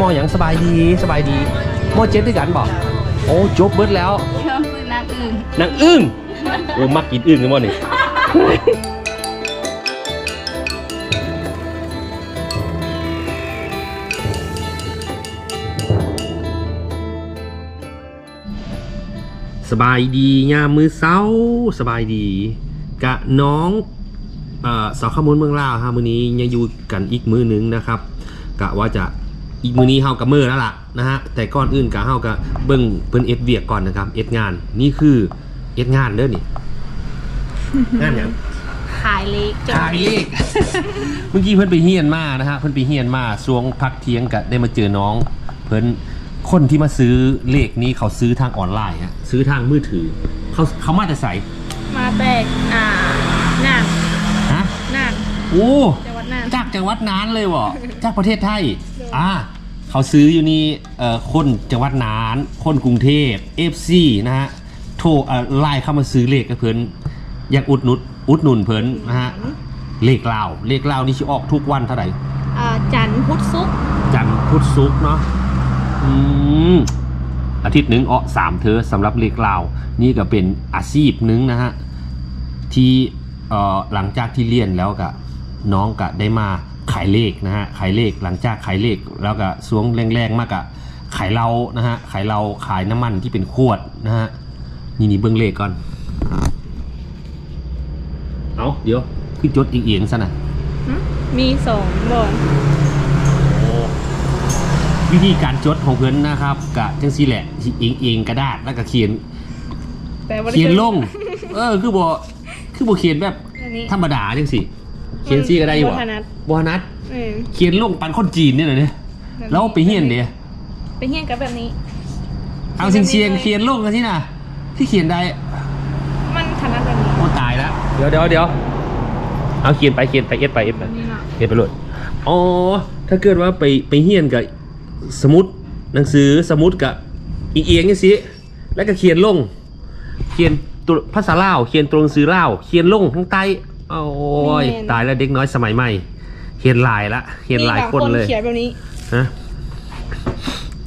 อันนี้อันนี้หมออย่างสบายดีสบายดีหมอเจ็ดด้วยกันบอกโอ้จบเบิดแล้วชอบซื้อนางอื่นนางอึ้งโอ้มักกินอึ้งกันบ่นี่สบายดียามมือเช้าสบายดี กะน้องเอ่อสาวขมูลเมืองลาวฮะมื้อนี้ยังอยู่กันอีกมื้อหนึงนะครับ กะว่าจะ อีกมื้อนี้เฮากับมื้อแล้วล่ะนะฮะแต่ก่อนอื่นกะเฮาก็เบิ่งเพิ่นเอ็ดเวียกก่อนนะครับเอ็ดงานนี่คือเอ็ดงานเด้อนี่งานหยังขายเล็กจนขายเลขเมื่อกี้เพิ่นไปเฮียนมานะฮะเพิ่นไปเฮียนมาช่วงพักเที่ยงกะได้มาเจอน้อง เพิ่นคนที่มาซื้อเลขนี้เขาซื้อทางออนไลน์ฮะซื้อทางมือถือ เขาเขามาแต่ใส่มาแตกอ่าน่านฮะน่านโอ้จังหวัดน่านจากจังหวัดนานเลยวะจากประเทศไทย อ่าเขาซื้ออยู่นี่เอ่อคนจังหวัดนาน คนกรุงเทพ FC นะฮะโทรเอ่อไลน์เข้ามาซื้อเลขกับเพิ่นอยากอุดหนุนอุดหนุนเพิ่นนะฮะเลขลาวเลขลาวนี่ชิออกทุกวันเท่าไหร่อ่าจันทร์พุธศุกร์จันทร์พุธศุกร์เนาะอืมอาทิตย์หนึ่งออกสามเธอสำหรับเลขลาวนี่ก็เป็นอาชีพหนึ่งนะฮะที่เอ่อหลังจากที่เรียนแล้วก็น้องก็ได้มา ขายเลขนะฮะขายเลขหลังจากขายเลขแล้วก็สวงแรงๆมากอะขายเรานะฮะขายเราขายน้ำมันที่เป็นขวดนะฮะนี่นี่เบื้องเลขก่อนเอาเดี๋ยวคือจดอีกเอียงซะนะหึมีสองบอนวิธีการจดของเพื่อนนะครับกะจังซี่แหละสิเองเองกระดาษแล้วก็เขียนแต่ว่าได้เขียนลง เออคือบ่คือบ่เขียนแบบอันนี้ธรรมดาจังสิ เขียนซี่ก็ได้อยู่บ่บ่ถนัด บ่นัด เออ เขียนลงปันคนจีนนี่น่ะเนี่ยแล้วไปเฮียนเด้ไปเฮียนกับแบบนี้ เอาเสียงเสียงๆเขียนลงกันสิน่ะ ที่เขียนได้มันถนัดแบบนี้โอ้ตายแล้วเดี๋ยวเดี๋ยวเดี๋ยวเอาเขียนไปเขียนไปเอ็ดไปเอ็ดไปแบบนี้เนาะเอ็ดไปโลดอ๋อถ้าเกิดว่าไปไปเฮียนกับสมุดหนังสือสมุดกับอีเอียงนี่สิแล้วก็เขียนลง เขียนตัวภาษาลาวเขียนตัวหนังสือลาวเขียนลงข้างใต้ โอ้ยตายแล้วเด็กน้อยสมัยใหม่เขียนลายละเขียนลายคนเลยมีบางเขียนแบบนี้ ฮะ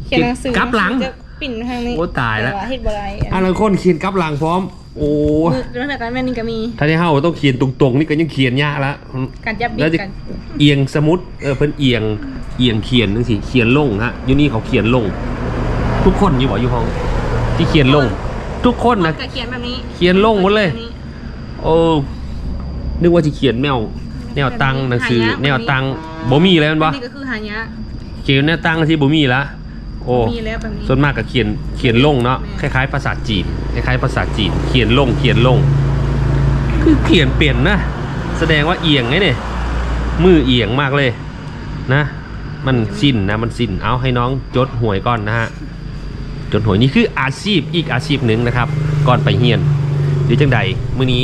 เขียนหนังสือกลับหลังจะปิ่นทางนี้โอ้ตายแล้วต่เฮ็ดบ่ได้อันนั้นคนเขียนกลับหลังพร้อม โอ้มือแล้วแต่การแม่นี่ก็มี ถ้าที่เฮาต้องเขียนตรงๆนี่ก็ยังเขียนยากละการจับบิแล้วดจะกัน เอียงสมุดเออเพิ่นเอียงเอียงเขียนจังซี่เขียนลงฮะอยู่นี่เขาเขียนลง ทุกคนอยู่บ่อยู่ห้อง ที่เขียนลง ทุกคนนะ ก็เขียนแบบนี้เขียนลงหมดเลยแบบนี้โอ้ นึกว่าจะเขียนแนวแนวตังหนังสือหายากแนวตังบ่มีแล้วแมันบ่นี่ก็คือหายะเขียนแนวตังที่บ่มีละโอ้มีแล้วแบบนี้ส่วนมากก็เขียนเขียนลงเนาะคแม่ล้ายๆภาษาจีนคล้ายๆภาษาจีน เขียนลงเขียนลง คือเขียนเปลี่ยนนะ แสดงว่าเอียงไงเนี่ยมือเอียงมากเลยนะ มันสิ้นนะมันสิ้นเอาให้น้องจดหวยก่อนนะฮะจดหวยนี่คืออาชีพอีกอาชีพหนึ่งนะครับ ก่อนไปเฮียนหรือจังใดมื้อนี้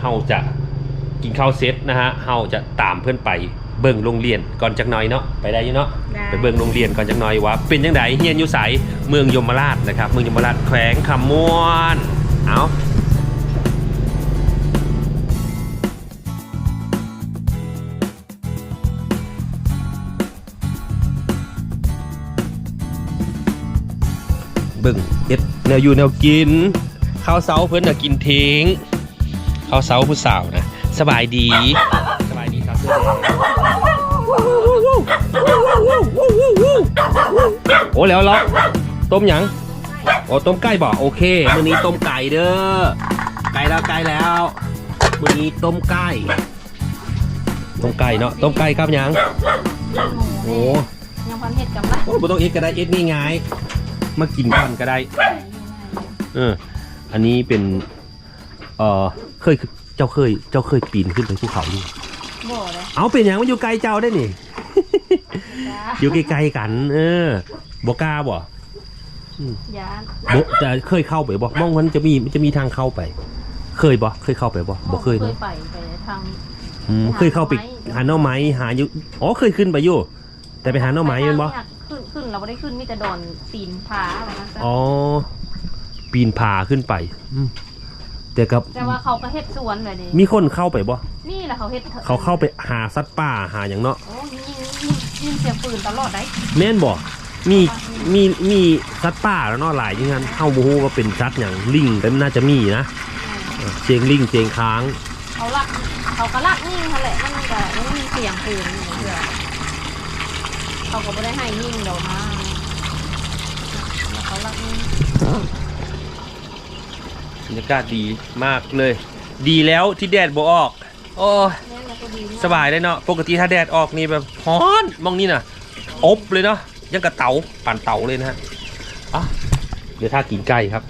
เฮาจะ กินข้าวเซตนะฮะเฮาจะตามเพื่อนไปเบิ่งโรงเรียนก่อนจักหน่อยเนาะไปได้อยู่เนาะได้ ไปเบิ่งโรงเรียนก่อนจักหน่อยว่า เป็นจังใดเฮียนอยู่ไสเมืองยมราชนะครับ เมืองยมราชแขวงคำม่วนเอาเบิ่งเอ็ดแนวอยู่แนวกินข้าวเสาเพิ่นน่ะกินเทงข้าวเสาผู้สาวนะ สบายดี สบายดีครับเสื้อแดงโอ้แล้วเหรอต้มหยังโอ้ต้มไก่บ่โอเคมื้อนี้ต้มไก่เด้อไก่แล้วไก่แล้วมื้อนี้ต้มไก่ต้มไก่เนาะต้มไก่ครับหยังโอ้ยังพันเห็ดกับละโอ้บ่ต้องเอ็ดก็ได้เอ็ดง่ายๆมากินก่อนก็ได้เอออันนี้เป็นเออเคย เจ้าเคย เจ้าเคยปีนขึ้นไปภูเขาดิบ่เลยเอาเป็นอย่างมันอยู่ไกลเจ้าได้นี่ อยู่ไกลๆกัน เออบอกกล้าบ่ยานบ่แต่เคยเข้าไปบ่มองมันจะมีมันจะมีทางเข้าไป เคยบ่เคยเข้าไปบ่บ่เคยเคเนาะยไปไปทางอืมเคยเข้าไปหาหน่อไม้หาอยู่อ๋อเคยขึ้นไปอยู่แต่ไปหาหน่อไม้แมันบ่ขึ้นขึ้นเราไม่ได้ขึ้นมีแต่ดอนปีนผาอะไรนะอ๋อปีนผาขึ้นไปอืม แต่กับแต่ว่าเขาก็เฮ็ดสวนแบบนี้มีคนเข้าไปบ่นี่แหละเขาเฮ็ดเขาเข้าไปหาสัตว์ป่าหาอย่างเนาะโอ้นี่นี่นี่ยินเสียงปืนตลอดได้แม่นบ่มีมีมีสัตว์ป่าแล้วเนาะหลายอย่างนั้นเฮาบ่ฮู้ว่าเป็นสัตว์หยังลิงแต่มันน่าจะมีนะเออเสียงลิงเสียงค้างเขาลักเขาก็ลักนิ่งเขาแหละมันก็ยังมีเสียงปืนอยู่เพื่อเขาก็ไม่ได้ให้นิ่งเดี๋ยวมาแล้วเขาลักนิ่ง บรรยากาศดีมากเลย ดีแล้วที่แดดบ่ออก โอ้สบายเลยเนาะปกติถ้าแดดออกนี่แบบร้อนมองนี่น่ะ อบเลยเนาะยังกระเตาปั่นเตาเลยนะฮะอะเดี๋ยวถ้ากินไก่ครับ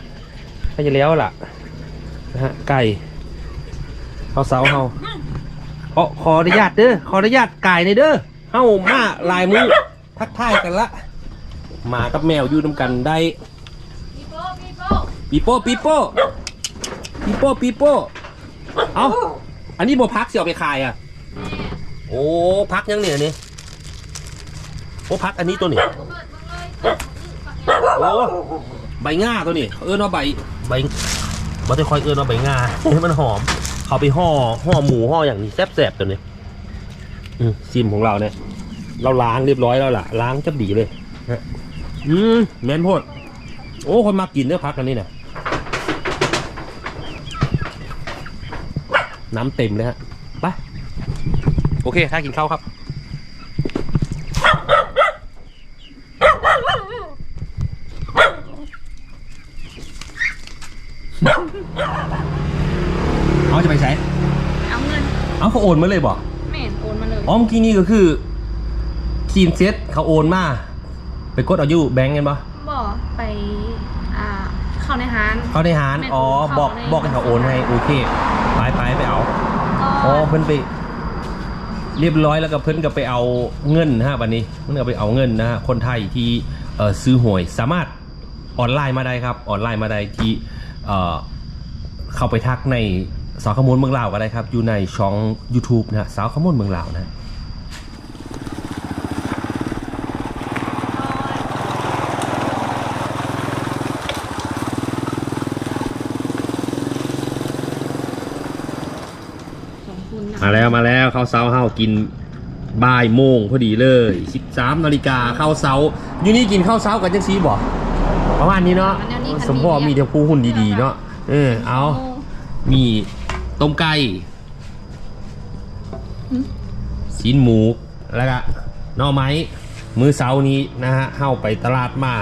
ถ้าจะแล้วล่ะนะฮะไก่เขาเสาเฮาขอขออนุญาตเด้อขออนุญาตไก่ในเด้อเฮามาลายมือทักทายกันละหมากับแมวอยู่นำกันได้ปีโป้ปีโป้ปีโป้ปีโป้ ปีโป้ปีโป้เอาอันนี้โบพักเสียไปขายอะ โอ้พักยังเนี่ยนี่โอ้พักอันนี้ตัวนี้โอ้ใบง่าตัวนี้เอิ้นว่าใบใบบ่ได้ค่อยเอิ้นว่าใบง่าให้มันหอม เขาไปห่อห่อหมูห่ออย่างนี้แซ่บๆตัวนี้อืมซิมของเราเนี่ยเราล้างเรียบร้อยแล้วล่ะล้างจับดีเลยฮะอืมแมนโพดโอ้คนมากินเนื้อพักกันนี่เนะ น้ำเต็มเลยฮะไปโอเคถ้ากินข้าวครับเอาจะไปใช้เอาเงิน เอาเขาโอนมาเลยบอกแม่นโอนมาเลยอ๋อเมื่อกี้นี่ก็คือทีมเซ็ตเขาโอนมาไปกดเอาอยู่แบงก์กันปะบอกไปอ่าเข้าในร้านเขาในหารแม่นอ๋อเข้าบอกในบอกให้เขาโอนให้โอเค ไปไปไปเอาก็อ๋อเพิ่นไป เรียบร้อยแล้วก็เพิ่นก็ไปเอาเงินนะฮะวันนี้เพิ่นก็ไปเอาเงินนะฮะคนไทยที่เอ่อซื้อหวยสามารถออนไลน์มาได้ครับออนไลน์มาได้ที่เอ่อเข้าไปทักในสาวขมวลเมืองลาวก็ได้ครับ อยู่ในช่อง YouTube นะฮะสาวขมวลเมืองลาวนะ สองคุณนะ มาแล้วมาแล้ว ข้าวเช้าเฮากินบ่ายโมงพอดีเลย 13นาฬิกาข้าวเช้าอยู่นี่กินข้าวเช้ากันจังซีบ่ประมาณนี้เนาะสมพ่อมีแต่ผู้หุ่นดีๆเนาะเออเอามีต้มไก่ชิ้นหมูแล้วก็หน่อไม้มือเช้านี้นะฮะเฮาไปตลาดมา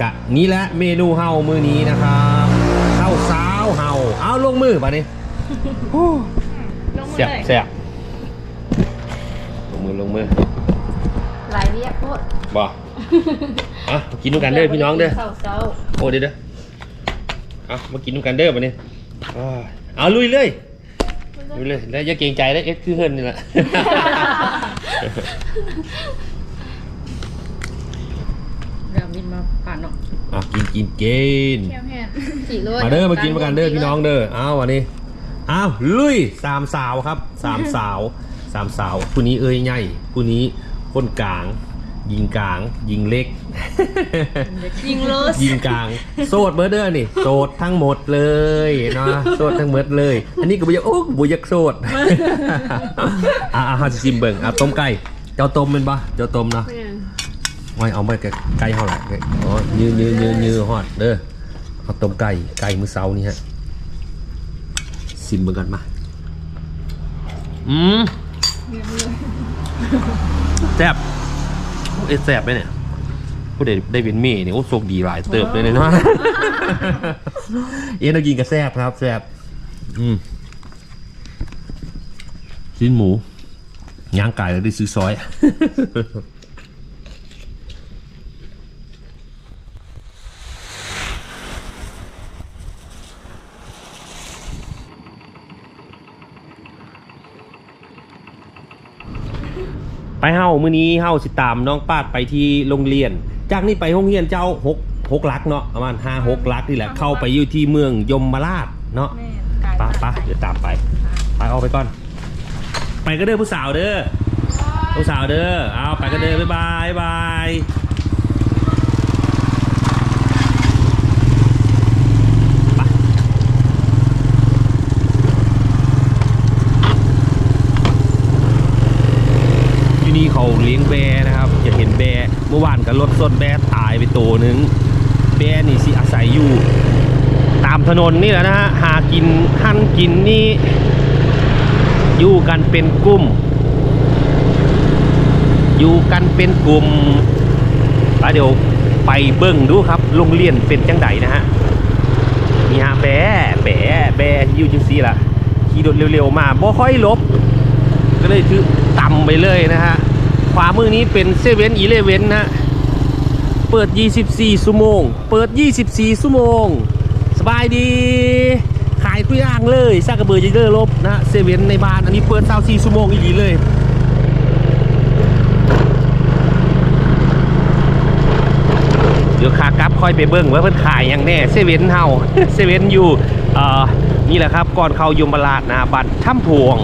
กะนี้แหละเมนูเฮามือนี้นะครับข้าวเช้าเฮาเอาลงมือป่ะนี่ลงมือแซ่บเลยแซ่บ ลงมือลงมือหลายเรียกโคตรบ่อะมากินด้วยกันเด้อพี่น้องเด้อเศร้าเศร้าโอ้เด้อเด้อเอามากินด้วยกันเด้อมาเนี่ยเอาลุยเลยลุยเลยแล้วอย่าเกรงใจได้เอฟคือเฮิร์นนี่แหละเดี๋ยวบินมาผ่านเนาะอะกินกินกินแค่แค่สี่ร้อยมาเด้อมากินมากันเด้อพี่น้องเด้อเอาวันนี้เอาลุยสามสาวครับสามสาว สามสาวผู้นี้เอ้ยใหญ่ผู้นี้คนกลาง ยิงกลาง ยิงเล็ก ยิงเลสยิงกลาง โสดเบอร์เดอร์นี่โสดทั้งหมดเลยเนาะโสดทั้งหมดเลย อันนี้ก็บุยากโอ้บุยากโสดอ่าอ่าฮาจิซิมเบิงอะต้มไก่เจ้าต้มเป็นปะเจ้าต้มเนาะไว้เอาไปกับไก่เท่าไหร่อ๋อยืนยืนยืนยืนฮอดเด้อเอาต้มไก่ไก่มือเสานี่ฮะซิมเบิงกันมาอืม แซ่บเอ็ดแซ่บไหมเนี่ยผู้ใดได้เป็นเม่เนี่ยโอ้โชคดีหลายเติบเลยเนาะเอ็นเรากินกับแซบครับแซบอืมชิ้นหมูย่างไก่เราได้ซื้อซอย ไปเฮามื้อนี้เฮาสิตามน้องปาดไปที่โรงเรียน จากนี้ไปโรงเรียนเจ้าหกหกลักเนาะประมาณห้าหกลักนี่แหละเข้าไปอยู่ที่เมืองยมราชเนาะไป้าป้าเดี๋ยวตามไปไปออกไปก่อน ไปก็เด้อผู้สาวเด้อผู้สาวเด้อเอาไปก็เด้อบ๊ายบายบ๊ายบายไปที่นี่ เขาเลี้ยงแบนะครับจะเห็นแบเมื่อวานก็รถส้นแบตายไปตัวหนึงแบนี่สิอาศัยอยู่ตามถนนนี่แหละนะฮะหากินหั่นกินนี่อยู่กันเป็นกลุ่ม อยู่กันเป็นกลุ่มไปเดี๋ยวไปเบิ้งดูครับโรงเรียนเป็นจังไดนะฮะนี่ฮะแบแบแบอยู่จังซี่ล่ะขี่รถเร็วๆมาบ่ค่อยลบ ก็เลยถือต่ำไปเลยนะฮะ วามือนี้เป็นเซเว่นอีเลเว่นนะเปิด 24ชั่วโมง เปิด 24ชั่วโมง สบายดี ขายทุกอย่างเลยซากกระเบือจะเลิลบนะเซเว่นในบ้าน อันนี้เปิด24ชั่วโมงอีหลีเลยเดี๋ยวขากลับค่อยไปเบิ้งว่าเพิ่นขายอย่างแน่เซเว่นเฮาเซเว่นอยู่อ่อนี่แหละครับก่อนเข้ายมราชนะบัตรถ้ำพวง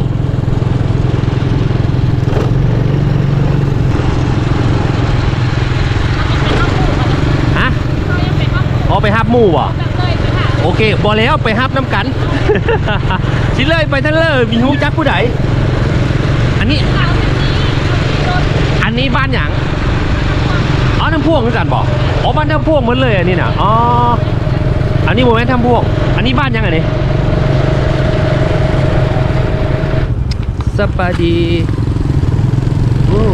ฮะ เขายังเป็นครอบครัว อ๋อ ไปฮับหมู่บ่แบบเลยไปหาโอเคบอแล้วไปฮับน้ำกัน สิเลยไปท่านเลยมีฮู้จักผู้ใดอันนี้ อันนี้บ้านหยังอ๋อน้ำพ่วงคือกันบอกอ๋อบ้านน้ำพ่วงหมันเลยอันนี้น่ะอ๋ออันนี้โมเมนต์น้ำพ่วง อันนี้บ้านยังอันนี้สปาดีโอ้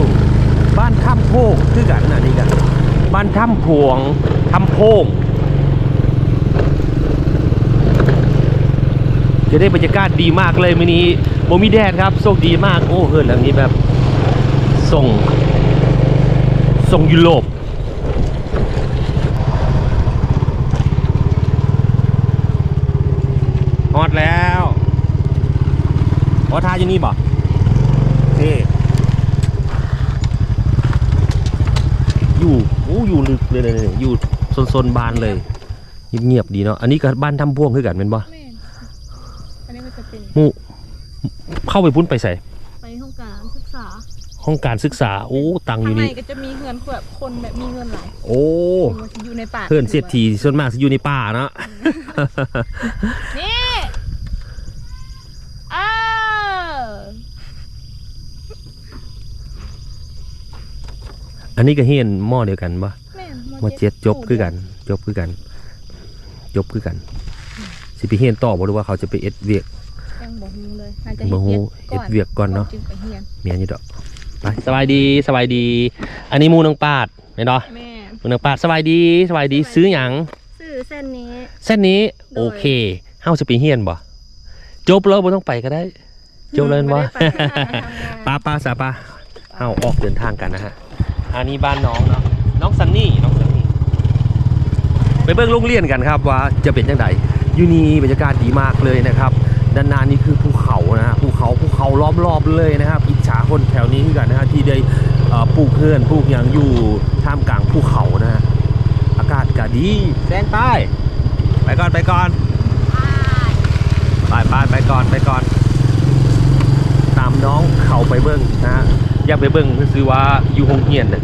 บ้านถ้ำโพงคือกันอันนี้กัน บ้านถ้ำพวงถ้ำโพง จะได้บรรยากาศดีมากเลยมื้อนี้โมมีแดดครับโชคดีมาก โอ้เฮิร์นหลังนี้แบบส่งส่งยุโรปฮอดแล้วอ๋อทาอยู่นี่บ่โอเคอยู่โอ้อยู่ลึกเลยเลยเลยอยู่โซนๆบานเลยเงียบๆดีเนาะอันนี้ก็บ้านทำพ่วงคือกันเป็นบ่ แม่นอันนี้ก็จะเป็น หมู่เข้าไปพุ่นไปใส่ไปห้องการศึกษาห้องการศึกษาโอ้ตังอข้างยู่ในนี่ก็จะมีเงินแบบคนแบบมีเงินหลายโอ้อยู่ในป่าเพื่อนเศรษฐีส่วนมากจะอยู่ในป่าเนาะนี่เอออันนี้ก็เฮียนหม้อเดียวกันปะแม่นหมาเจ็ดจบคือกัน จบคือกัน จบคือกัน สิไปเฮียนต่อบ่รู้ว่าเขาจะไปเอ็ดเวียก ยังบ่ฮู้เลยน่าจะบ่ฮู้เฮ็ดเฮ็ดเวียกก่อนเนาะจึงไปเฮียนเมียนี่ดอกไปสบายดีสบายดี อันนี้หมูนางปาดเห็นเนาะแม่นหมูนางปาดสบายดีสบายดีซื้อหยังซื้อเส้นนี้ เส้นนี้โดยโอเคเฮาจะไปเฮียนบ่จบแล้วบ่ต้องไปก็ได้จบเลยบ่ไม่ได้ไปหาทำงานป้าป้าสาป้าเอาออกเดินทางกันนะฮะ อันนี้บ้านน้องเนาะน้องซันนี่น้องซันนี่ไปเบิ่งโรงเรียนกันครับว่าจะเป็นยังไงอยู่นี่บรรยากาศดีมากเลยนะครับ ด้านหน้านี่คือภูเขานะฮะภูเขาภูเขาล้อมรอบเลยนะครับอิจฉาคนแถวนี้คือกันนะฮะที่ได้ปลูกเพื่อนปลูกอย่างอยู่ท่ามกลางภูเขานะฮะอากาศก็ดีแซงใต้ไปก่อนไปก่อนไปไปไปก่อนไปก่อน ตามน้องเขาไปเบิ้งนะฮะอยากไปเบิ้งคือว่าอยู่โรงเรียนน่ะ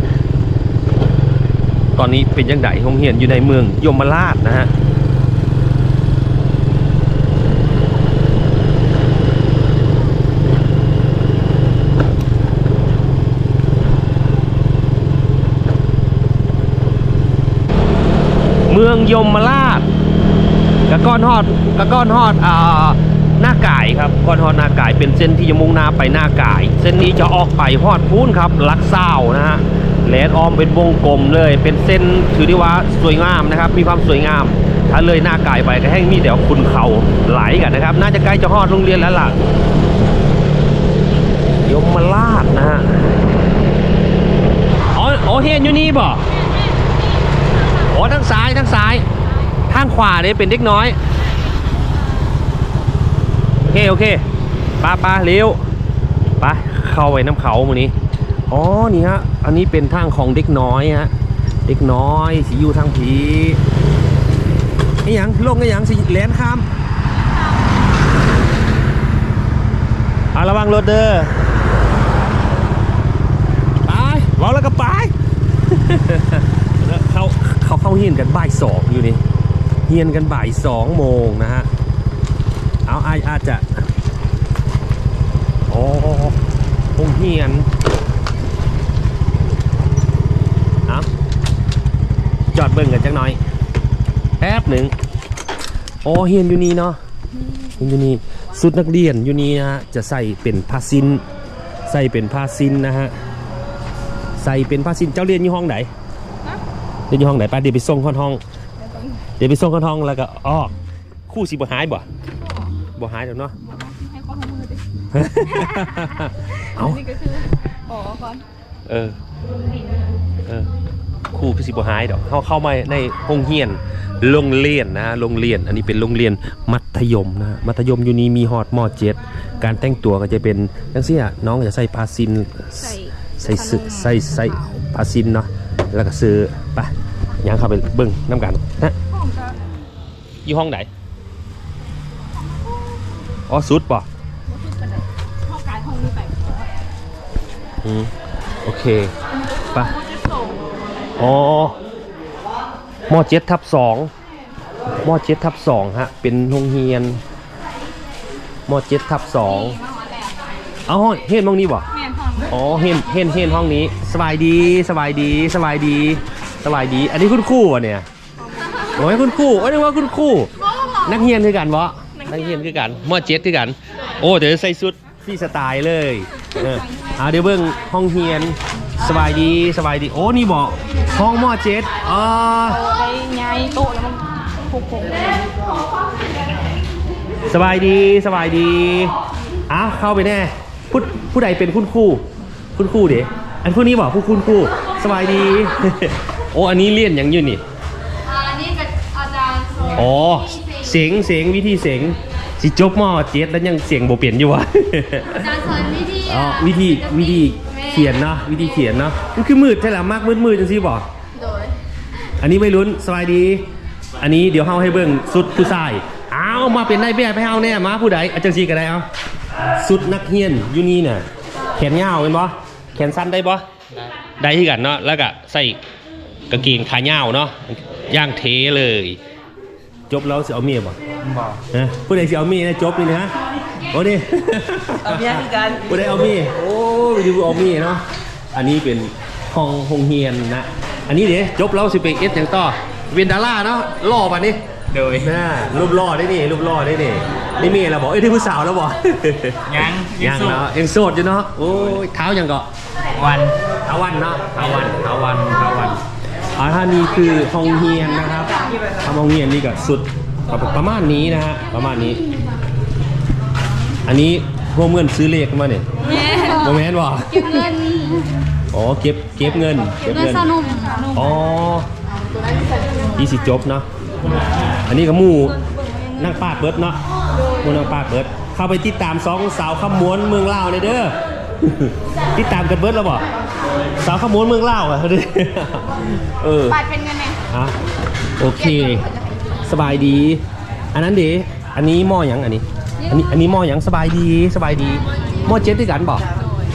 ตอนนี้เป็นยังไงโรงเรียนอยู่ในเมืองยมราชนะฮะ ยมราชกระก้อนฮอดกระก้อนฮอดอ่าหน้ากายครับก้อนฮอดหน้ากาย เป็นเส้นที่จะมุ่งหน้าไปหน้ากาย เส้นนี้จะออกไปฮอดพูนครับลักเศร้านะฮะแหลนออมเป็นวงกลมเลย เป็นเส้นถือได้ว่าสวยงามนะครับ มีความสวยงาม ถ้าเลยหน้ากายไปก็แห้งมีแต่คุณเขาไหลกันนะครับ น่าจะใกล้จะฮอดโรงเรียนแล้วล่ะยมราชนะฮะอ๋ออ๋อเห็นอยู่นี่บ่ อ๋อทางซ้ายทางซ้าย ทางขวาเนี่ยเป็นเด็กน้อย โอเคโอเคป้าป้าเร็วไปเข้าไปน้ำเขามือนี้ อ๋อ นี่ฮะ อันนี้เป็นทางของเด็กน้อยฮะ เด็กน้อยสิอยู่ทางผีไอ้ยังลงไอ้ยังสิแลนข้ามอาระวังรถเด้อไปรอแล้วก็ไป เขาเขาเข้าเฮียนกันบ่ายสองอยู่นี่เฮียนกันบ่ายสองโมงนะฮะเอาอาอาจจะโอ้คงเฮียนจอดเบิ่งกันจักหน่อยแป๊บหนึ่งอ๋อเฮียนอยู่นี่เนาะเฮียนอยู่นี่สุดนักเรียนอยู่นี่นะฮะจะใส่เป็นผ้าสิ้นใส่เป็นผ้าสิ้นนะฮะใส่เป็นผ้าสิ้นเจ้าเรียนอยู่ห้องไหน เรียนอยู่ห้องไหนป้าเดี๋ยวไปส่งเข้าห้อง เดี๋ยวไปส่งเข้าห้องแล้วก็อ้อคู่สิบ่หายบ่บ่หายเดี๋ยวเนาะให้ข้อมือดิเอานี่ก็คือขอก่อนเออเออครูคือสิบหายดอกเข้าเข้ามาในโรงเรียนโรงเรียนนะโรงเรียนอันนี้เป็นโรงเรียนมัธยมนะมัธยมอยู่นี้มีฮอดมเจ็ดการแต่งตัวก็จะเป็นจังซี่อะน้องจะใส่ผ้าซินใส่ใส่สึใส่ใส่ผ้าซินเนาะ แล้วก็ซื้อไปยังเข้าไปเบิ่งน้ำกันนะอยู่ห้องไหนอ๋อสุดป่ะอืมโอเคไปะอ๋อมอเจ็ดทับสองมอเจ็ดทับสองฮะ เป็นโรงเรียนมอเจ็ดทับสองอแล้วเอาเห็นห้องนี้บ่ องอ๋อเห็นเห็นเห็นห้องนี้ สบายดีสบายดีสบายดีสบายดี อันนี้คุณครู่วะเนี่ยโอ้ยคุณครู่โอ้ยนึกว่าคุณครู่ นักเรียนคือกันวะนักเรียนคือกันมเจ็ดคือกัน โอ้เดี๋ยวใส่ชุดฟรีสไตล์เลยเออเอาเดี๋ยวเบิ่งห้องเรียนสบายดีสบายดีโอ้นี่บอกห้องมเจ็ดอ๋อโต๊ะได้ไงโต๊ะแล้วมันผูกผงเลยสบายดีสบายดีอ้าวเข้าไปแน่ผู้ผู้ใดเป็นคุณครู คุณครูเดี๋ยอันผู้นี้บอกผู้คุณครูสบายดี โอ้อันนี้เลี่ยนอย่างอยืนนี่อันนี้กับอาจารย์สอนอ๋อเสียงเสียงวิธีเสียงสิจบมอเจ็ดแล้วยังเสียงโบเปลี่ยนอยู่วะอาจารย์สอนวิธีอ๋อวิธีวิธีเขียนเนาะวิธีเขียนเนาะมันคือมืดใช่หรือมากมืดมืดจังซี่บอกโดยอันนี้ไม่ลุ้นสบายดี อันนี้เดี๋ยวเฮาให้เบิ่งสุดผู้ชายอ้าวมาเป็นนายแบบให้เฮาแน่มาผู้ใดอาจารย์ซีก็ได้เอาสุดนักเรียนอยู่นี่น่ะแขนยาวเป็นบ่ แขนสั้นได้บ่ได้ที่กันเนาะแล้วก็ใส่กางเกงขายาวเนาะย่างเทเลย จบแล้วสิเอาเมียบ่บอกฮะผู้ใดสิเอาเมียนะจบนี่นะโอ้ดิเอาเมียคือกันผู้ใดเอาเมียโอ้ยดูเอาเมียเนาะอันนี้เป็นห้องโรงเรียนนะอันนี้เดี๋ยวจบแล้วสิไปเอสอย่างต่อเวนดาร่าเนาะล่อป่ะนี่ โดยน่ารูปล่อได้นี่รูปล่อได้นี่นี่เมียเราบอกเอ้ยที่ผู้สาวแล้วบอกยังยังสู้เนาะยังโสดอยู่เนาะโอ้ยเท้ายังเกาะวันเท้าวันเนาะเท้าวันเท้าวันเท้าวันอ่าท่านี้คือห้องเฮียนนะครับทำห้องเฮียนนี่ก็สุดประมาณนี้นะฮะประมาณนี้ อันนี้พวกเงินซื้อเลขมาเนี่ยแม่โมเมนต์บ่เก็บเงินอ๋อเก็บเก็บเงินเก็บเงินเงินสนุกอ๋อยี่สิจบเนาะ อันนี้ก็หมู่นั่งปาดเบิร์ดเนาะหมู่นั่งปาดเบิร์ดเข้าไปติดตามสองสาวขมวนเมืองลาวเลยเด้อติดตามกันเบิร์ดแล้วบ่สาวขมวนเมืองลาวอะเด้อเออบัตรเป็นเงินไงอะโอเค สบายดี อันนั้นดิอันนี้หม้อหยังอันนี้ อันนี้อันนี้หม้อหยังสบายดีสบายดีหม้อเจ็ดด้วยกันบ่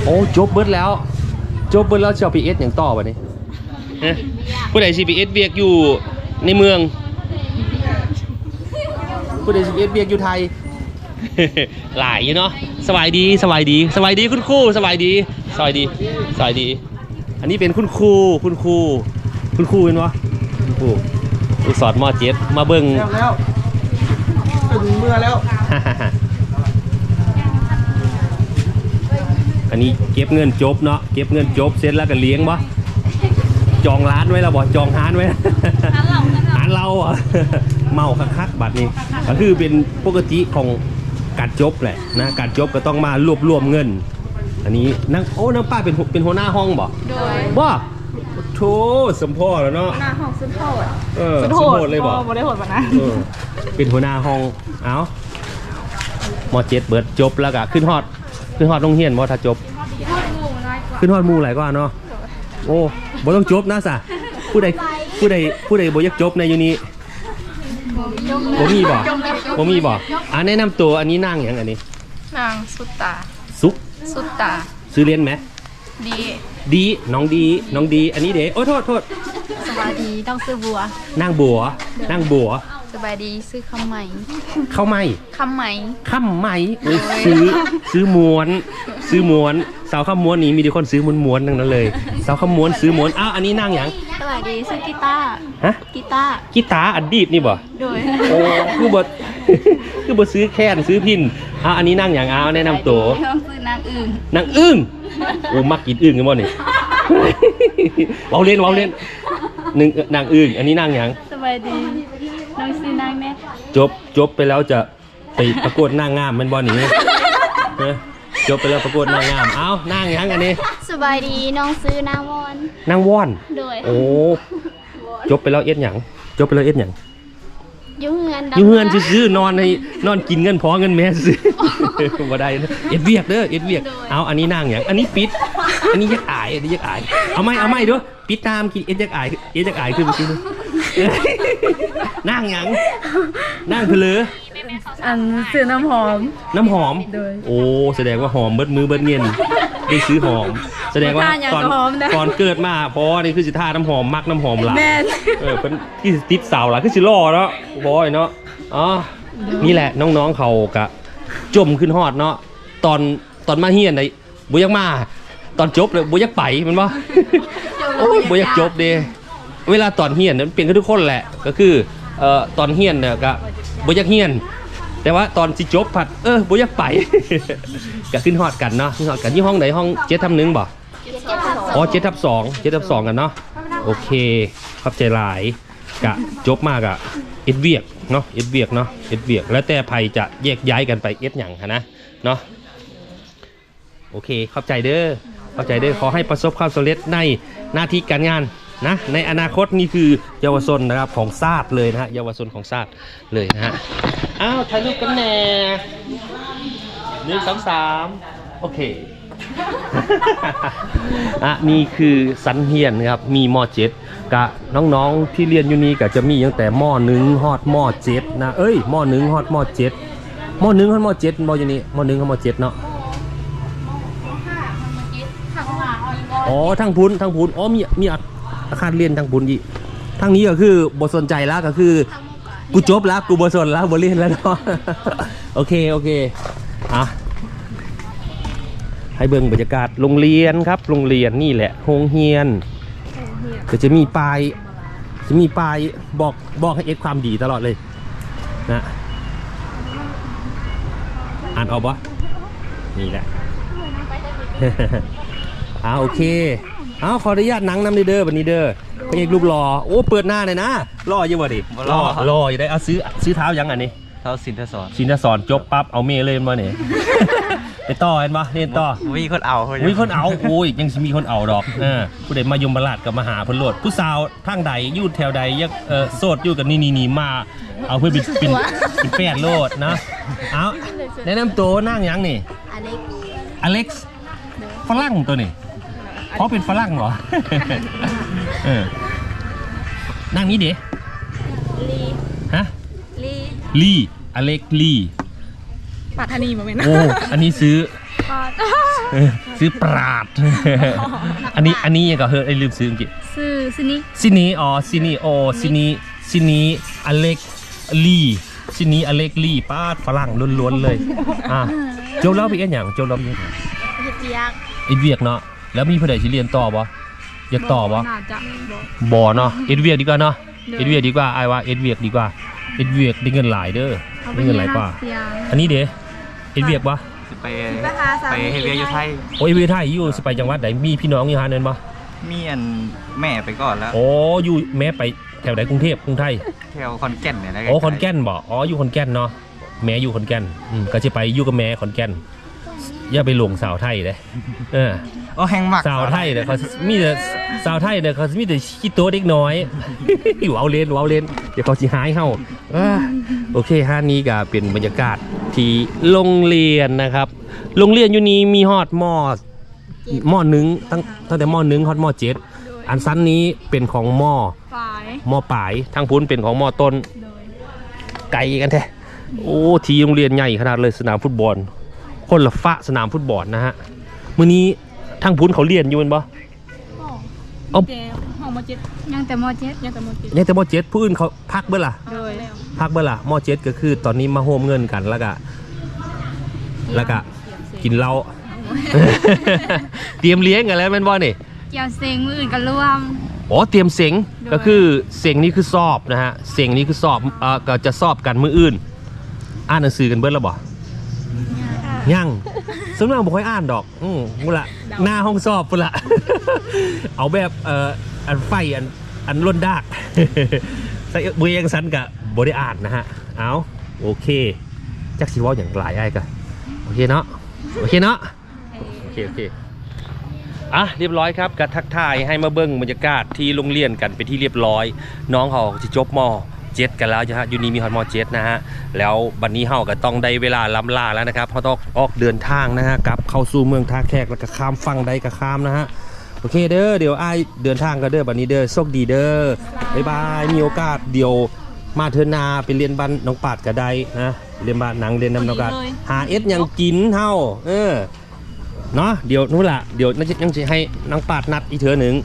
โอ้จบเบิร์ดแล้วจบเบิร์ดแล้วจะเอาไปเอสอย่างต่อบ่นี่ฮะผู้ใด CPS เวียกอยู่ในเมือง ผู้ใด CPS เวียกอยู่ไทย หลายอยู่เนาะสบายดีสบายดีสบายดีคุณครูสบายดีสบายดีสบายดี อันนี้เป็นคุณครูคุณครูคุณครูเป็นวะคุณครูครูสอนมอเจ็ดมาเบิ่งแล้วแล้วถึงเมื่อแล้ว อันนี้เก็บเงินจบเนาะเก็บเงินจบเสร็จแล้วก็เลี้ยงบ่จองร้านไว้แล้วบ่จองร้านไว้ร้านเรานั่นร้านเราอะ เมาคักๆบัตรนี้ ก็คือเป็นปกติของการจบแหละนะการจบก็ต้องมารวบรวมเงิน อันนี้นั่งโอ้นั่งป้าเป็นหัวเป็นหัวหน้าห้องบ่โดยบ่โธ่สมพ่อแล้วเนาะหน้าห้องสุดโหดเออสมโหดเลยบ่บ่ได้โหดปะนะเออเป็นหัวหน้าห้องเอามเจ็ดเบิดจบแล้วก็ขึ้นฮอดขึ้นฮอดโรงเรียนบ่ถ้าจบ ขึ้นฮอดหมู่หลายกว่าเนาะโอ้บ่ต้องจบนะสะผู้ใดผู้ใดผู้ใดบ่อยากจบในอยู่นี้ บ่มีบ่บ่มีบ่อ่าแนะนำตัวอันนี้นั่งหยังอันนี้ นางสุตตา ซุกสุตตา ซื้อเรียนไหมดีดีน้องดีน้องดีอันนี้เด้โอ้โทษโทษสบายดีต้องซื้อบัวนั่งบัวนั่งบัวสบายดีซื้อคำไหมเข้าไม่คำไหมค่ำไหมเอ้ยซื้อซื้อมวน ซื้อมวน สาวข้ามม้วนนี้มีแต่คนซื้อม้วนๆทั้งนั้นเลย สาวข้ามม้วนซื้อม้วนอ้าวอันนี้นั่งหยังสวัสดีซื้อกีตาร์ฮะกีตาร์กีตาร์อดีตนี่บ่โดยโอ้คือบท คือบทซื้อแค่นซื้อพินอ้าวอันนี้นั่งหยังอ้าวแนะนำตัวต้องซื้อนางอื่นนางอึ้งโอ้มักกินอึ้งกันบ่นี่ เว้าเล่นเว้าเล่นหนึ่งนางอึ้งอันนี้นางหยัง สวัสดีน้องซื้อนางแม่จบจบไปแล้วจะไปประกวดนางงามแมันบ่หนีเออ จบไปแล้วประกวดนางงาม เอ้านางหยังอันนี้ สบายดีน้องซื้อนางวอนนางว่อน โดยโอ้ จบไปแล้วเอ็ดหยัง จบไปแล้วเอ็ดหยังยุ่งเงินอยู่เฮือนซื้อๆนอนให้นอนกินเงินพอเงินแม่ซื้อบ่ได้นะเอ็ดเวียกเด้อเอ็ดเวียก เอาอันนี้นางหยังอันนี้ปิด อันนี้ยักอาย อันนี้ยักอาย เอาไม่เอาไม่ด้วยปิดตามกินเอ็ดยักอาย เอ็ดยักอายขึ้นไปกินนางหยังนางเพลือ อันซื้อน้ำหอม น้ำหอม โดย โอ้แสดงว่าหอมเบิดมือเบิดเงินได้ซื้อหอม แสดงว่าทานอย่างตอนหอมนะ ตอนเกิดมาพอนี่คือสิท่าน้ำหอมมักน้ำหอมหลายแม่น เออเป็นที่ติดเสาหลายคือสิล่อเนาะบอยเนาะอ๋อนี่แหละน้องๆเขากะจมขึ้นฮอดเนาะตอนตอนมาเฮียนไอ้บุยักมาตอนจบเลยบุยักไปแมันบ่ โอ้ยบุยักจบเดเวลาตอนเฮียนเนี่ยมันเปลี่ยนกันทุกคนแหละ ก็คือเอ่อตอนเฮียนเนี่ยก็บุยักเฮียน แต่ว่าตอนสิจบผัดเออบุยักไป ก็ขึ้นฮอดกันเนาะขึ้นฮอดกันที่ห้องไหนห้องเจ็ดทับหนึ่งบ่อ๋อเจ็ดทับสองเจ็ดทับสองกันเนาะโอเคขอบใจหลายกะจบมากอะเอ็ดเวียกเนาะเอ็ดเวียกเนาะเอ็ดเวียกแล้วแต่ภัยจะแยกย้ายกันไปเอ็ดหยังหั้นนะเนาะโอเคขอบใจเด้อขอบใจเด้อขอให้ประสบความสำเร็จในหน้าที่การงานนะในอนาคตนี่คือเยาวชนนะครับของชาติเลยนะฮะเยาวชนของชาติเลยนะฮะ อ้าวถ่ายรูปกันแน่หนึ่งสองสามโอเค อะนี่คือสันเฮียนนะครับมีมอเจ็ดกะน้องๆที่เรียนอยู่นี่ก็จะมีตั้งแต่มหนึ่งฮอดมเจ็ดนะเอ้ยมหนึ่งฮอดมเจ็ดมหนึ่งฮอดมเจ็ดมอยู่นี่มหนึ่งฮอดมเจ็ดเนาะอ๋อทางพุ้นทางพุ้นอ๋อมีมีอาคารเรียนทางพุ้นอีกทางนี้ก็คือบทสนใจแล้วก็คือ กูจบแล้วกูบทสนแล้วบทเรียนแล้วเนาะโอเคโอเคอะให้เบิ่งบรรยากาศโรงเรียนครับ โรงเรียนนี่แหละโรงเรียนก็จะมีป้ายจะมีป้ายบอกบอกให้เอ็ดความดีตลอดเลยนะอ่านออกปะนี่แหละอ่าโอเคเอาขออนุญาตหนังนำเด้อบันนี้เด้อ พระเอกรูปหล่อโอ้เปิดหน้าเลยนะรออยู่บ่ดิบ่รอรออยู่ได้เอาซื้อซื้อเท้ายังอันนี้เท่าสินทศรชินสอนจบปั๊บเอาเมย์เลยมาเนี่ย ไปต่อเห็นปะเรียนต่อ มีคนเอาเขามีคนเอาโอ้ยยังสิมีคนเอาดอกเออผู้ใดมายมบลาดกับมาหาเพิ่นโลดผู้สาวทางใดอยู่แถวใดยังเออโสดอยู่กับนี่นี่นี่มา เอาเพื่อเป็นเป็นเป็นแฟนโลดนะเอาแนะนำตัวนั่งหยังนี่อเล็กอเล็กซ์ฝรั่งตัวนี่ เพราะเป็นฝรั่งเหรอ เออ นั่งนี้เด้ลีฮะ ลีลี่อเล็กลี่ปัทนีมาเป็นโอ้ อันนี้ซื้อปอดเออซื้อปราด อันนี้ อันนี้ยังก็เฮ้ยไอ้ลืมซื้อเมื่อกี้ซื้อซินิซินีอ๋อซินีโอซินีซินีอเล็กลี่ซินีอเล็กลี่ป้าดฝรั่งล้วนๆเลย อะ โจบแล้วไปเอ็นอย่างโจบแล้วไปเอ็นหยังเฮ็ดเวียกเอ็ดเวียกเนาะ แล้วมีผู้ใดสิเรียนต่อบ่อยากต่อบ่น่าจะบอกบ่เนาะเอ็ดเวียกดีกว่าเนาะเอ็ดเวียกดีกว่าไอ้ายว่าเอ็ดเวียกดีกว่าเอ็ดเวียกได้เงินหลายเด้อได้เงินหลายกว่า เสียงอันนี้เด้เอ็ดเวียกบ่ไปไปเฮเวียอยู่ไทย โอ้ยเอ็ดเวียกไทยอยู่สิไปจังหวัดใดมีพี่น้องอยู่หาเนินบ่มีอันแม่ไปก่อนแล้วโอ้อยู่แม้ไปแถวไหนกรุงเทพกรุงไทย แถวคอนแก่นเนี่ยนะโอ้ขอนแก่นบ่อ๋ออยู่ขอนแก่นเนาะแม่อยู่ขอนแก่นอืมก็จะไปอยู่กับแม่ขอนแก่นอย่าไปหลงสาวไทยเลยเออ โอ้แห้งมากสาวไทยเนี่ยเขามีแต่สาวไทยเนี่ยเขามีแต่ขี้โตเด็กน้อย อยู่เอาเลนเอาเลนเดี๋ยวเขาสิหายเฮาเอ้อโอเคฮะนี่ก็เป็นบรรยากาศที่โรงเรียนนะครับ โรงเรียนอยู่นี้มีฮอดมอมอหนึ่งตั้งตั้งแต่มอหนึ่งฮอดมอเจ็ดอันสั้นนี้เป็นของมอฝ่ายมอปลายทางพุ้นเป็นของมอต้นโดยไกลกันแท้โอ้ทีโรงเรียนใหญ่ขนาดเลยสนามฟุตบอล คนละฟ้าสนามฟุตบอลนะฮะมื้อนี้ ทางพุ้นเขาเรียนอยู่แมันบ่เอาเจห้องมาจิตยังแต่มอเจ็ดยังแต่มาจิตยังแต่มอเจ็ดผู้อื่นเขาพักเบิ่ล่ะ โดยพักเบิ่ล่ะมอเจ็ดก็คือตอนนี้มาโฮมเงินกันแล้วก็แล้วก็กินเหล้า เตรียมเลี้ยงกันแล้วแม่นบ่นี่ เกี่ยวเซ็งมืออื่นก็ร่วม อ๋อเตรียมเสงโดย ก็คือเสงนี่คือสอบนะฮะเสงนี่คือสอบเอ่อก็จะสอบกันมืออื่น อ่านหนังสือกันเบิดแล้วบ่ยัง สำนักบ่ค่อยอ่านดอก อืมพุ่นละหน้าห้องสอบพุ่นละ เอาแบบเอ่ออันไฟอันอันล้นดากใส่เบยงสันกะบ่ได้อ่านนะฮะ เอาโอเค จักสิเว่าอย่างหลายไอ้กะโอเคเนาะโอเคเนาะโอเคโอเคอะเรียบร้อยครับกระทักทายให้มาเบิ้งบรรยากาศที่โรงเรียนกันไปนที่เรียบร้อย น้องเขาจะจบม เจ็ดกันแล้วนะฮะยูนี่มีฮอตมอเจ็ดนะฮะแล้วบันนี้เฮาก็ต้องได้เวลาล้ำลาแล้วนะครับเขาะต้องออกเดินทางนะฮะกลับเข้าสู่เมืองท่าแขกแล้วก็ข้ามฝั่งใดก็ข้ามนะฮะโอเคเด้อเดี๋ยวไอายเดินทางกันเด้อบันนี้เด้อโชคดีเด้อบ๊ายบายมีโอกาสเดี๋ยวมาเทินนาไปเรียนบ้านน้องปาดก็ได้นะเรียนบ้านหนังเรียนน้ำน้องกาดหาเอสยังกินเฮาเออเนาะเดี๋ยวนู่นล่ะเดี๋ยวนั่นจะยังจะให้น้องปาดนัดอีกเถือหนึ่ง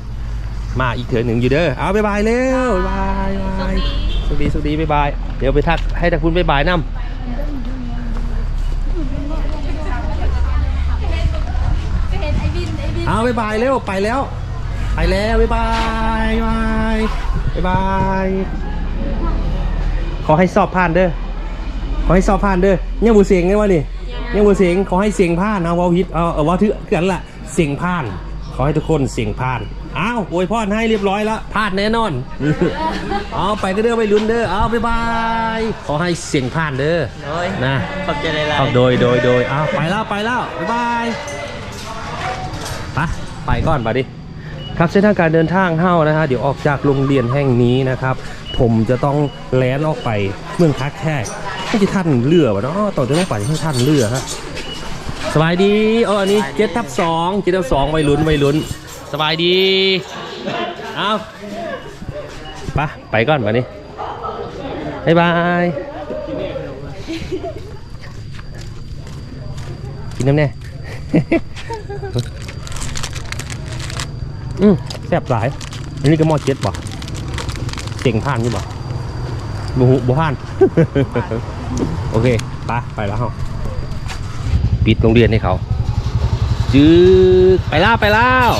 มาอีกเถือหนึ่งอยู่เด้อเอาบ๊ายบายเร็วบ๊ายบาย สวัสดีสวัสดีบ๊ายบาย เดี๋ยวไปทักให้ทักคุณบ๊ายบายน้ำเอาบ๊ายบายเร็วไปแล้ว ไปแล้วบ๊ายบายบ๊ายบายบ๊ายบายขอให้สอบผ่านเด้อขอให้สอบผ่านเด้อยังบูเสียงไงวะนี่ยังบูเสียงขอให้เสียงผ่านเอาเวาฮิตเอาเอาว่าถือกันละเสียงผ่าน ขอให้ทุกคนเสียงผ่าน อ้าวอวยพรให้เรียบร้อยแล้วผ่านแน่นอน เอาไปก็เด้อไปลุ้นเด้อ เอาบ๊ายบาย ขอให้เสียงผ่านเด้อโอ้ยนะ ขอบใจหลายเอาโดยโดยโดยเอาไปแล้วไปแล้วบ๊ายบายไปไปก่อนไปดิ ครับเส้นทางการเดินทางเฮ้านะฮะเดี๋ยวออกจากโรงเรียนแห่งนี้นะครับ ผมจะต้องแล่นออกไปเมืองทักแขกไม่จะท่านเรือวะเนาะต่อจะต้องไปให้ท่านเรือฮะ สบายดีเอออันนี้เจ็ดทับสองเจ็ดทับสองวัยรุ่นวัยรุ่น สบายดี เอาไปไปก่อนวันนี้บ๊ายบาย กินน้ำแน่ อืมแซ่บหลาย อันนี้ก็หมอเจ็ดบ่ะเจ๋งผ่านอยู่บ่บูหูบูผ่าน โอเค ไป ไปแล้วเฮา ปิดโรงเรียนให้เขาจื๊อไปแล้วไปแล้ว